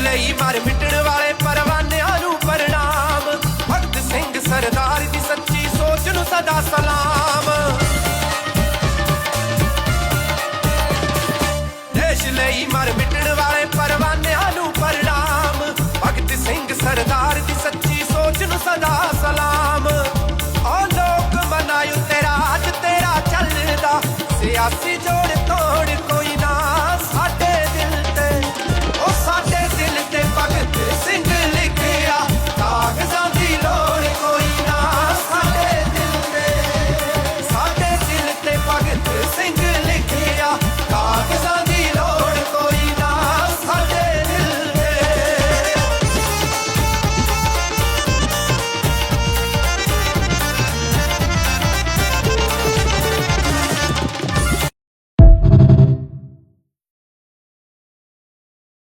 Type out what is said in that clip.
ਲਈ ਮਰ ਮਿਟਣ ਵਾਲੇ ਪਰਵਾਨਿਆਂ ਨੂੰ ਪ੍ਰਣਾਮ। ਭਗਤ ਸਿੰਘ ਸਰਦਾਰ ਦੀ ਸੱਚੀ ਸੋਚ ਨੂੰ ਸਦਾ ਸਲਾਮ। ਦੇਸ਼ ਲਈ ਮਰ ਮਿਟਣ ਵਾਲੇ ਪਰਵਾਨਿਆਂ ਨੂੰ ਪ੍ਰਣਾਮ। ਭਗਤ ਸਿੰਘ ਸਰਦਾਰ ਦੀ ਸੱਚੀ ਸੋਚ ਨੂੰ ਸਦਾ ਸਲਾਮ।